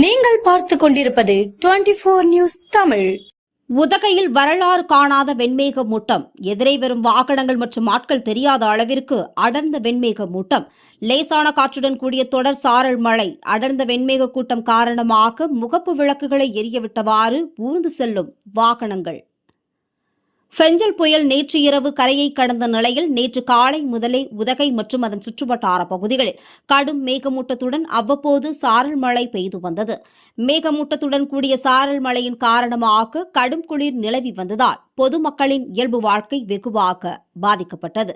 நீங்கள் பார்த்து கொண்டிருப்பது டுவெண்டி போர் நியூஸ் தமிழ். உதகையில் வரலாறு காணாத வெண்மேக மூட்டம். எதிரே வரும் வாகனங்கள் மற்றும் ஆட்கள் தெரியாத அளவிற்கு அடர்ந்த வெண்மேக மூட்டம். லேசான காற்றுடன் கூடிய தொடர் சாரல் மழை. அடர்ந்த வெண்மேக கூட்டம் காரணமாக முகப்பு விளக்குகளை எரியவிட்டவாறு ஊர்ந்து செல்லும் வாகனங்கள். ஃபெஞ்சல் புயல் நேற்று இரவு கரையை கடந்த நிலையில் நேற்று காலை முதலே உதகை மற்றும் அதன் சுற்றுவட்டார பகுதிகளில் கடும் மேகமூட்டத்துடன் அவ்வப்போது சாரல் மழை பெய்து வந்தது. மேகமூட்டத்துடன் கூடிய சாரல் மழையின் காரணமாக கடும் குளிர் நிலவி வந்ததால் பொதுமக்களின் இயல்பு வாழ்க்கை வெகுவாக பாதிக்கப்பட்டது.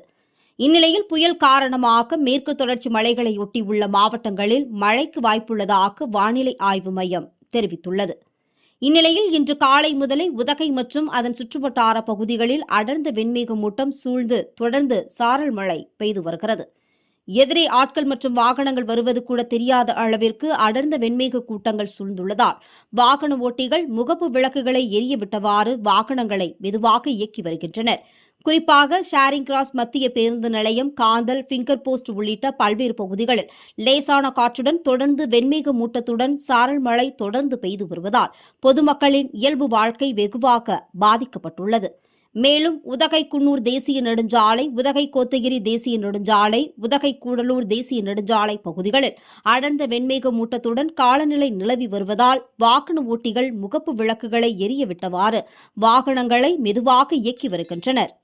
இந்நிலையில் புயல் காரணமாக மேற்கு தொடர்ச்சி மலைகளையொட்டி உள்ள மாவட்டங்களில் மழைக்கு வாய்ப்புள்ளதாக வானிலை ஆய்வு மையம் தெரிவித்துள்ளது. இந்நிலையில் இன்று காலை முதலே உதகை மற்றும் அதன் சுற்றுவட்டார பகுதிகளில் அடர்ந்த வெண்மேக மூட்டம் சூழ்ந்து தொடர்ந்து சாரல் மழை பெய்து வருகிறது. எதிரே ஆட்கள் மற்றும் வாகனங்கள் வருவது கூட தெரியாத அளவிற்கு அடர்ந்த வெண்மேக கூட்டங்கள் சூழ்ந்துள்ளதால் வாகன ஓட்டிகள் முகப்பு விளக்குகளை எரிய விட்டவாறு வாகனங்களை மெதுவாக இயக்கி வருகின்றனர். குறிப்பாக ஷேரிங் கிராஸ் மத்திய பேருந்து நிலையம் காந்தல் பிங்கர் போஸ்ட் உள்ளிட்ட பல்வேறு பகுதிகளில் லேசான காற்றுடன் தொடர்ந்து வெண்மேக மூட்டத்துடன் சாரல் மழை தொடர்ந்து பெய்து வருவதால் பொதுமக்களின் இயல்பு வாழ்க்கை வெகுவாக பாதிக்கப்பட்டுள்ளது. மேலும் உதகை குன்னூர் தேசிய நெடுஞ்சாலை உதகை கோத்தகிரி தேசிய நெடுஞ்சாலை உதகை கூடலூர் தேசிய நெடுஞ்சாலை பகுதிகளில் அடர்ந்த வெண்மேக மூட்டத்துடன் காலநிலை நிலவி வருவதால் வாகன ஓட்டிகள் முகப்பு விளக்குகளை எரிய விட்டவாறு வாகனங்களை மெதுவாக இயக்கி வருகின்றனர்.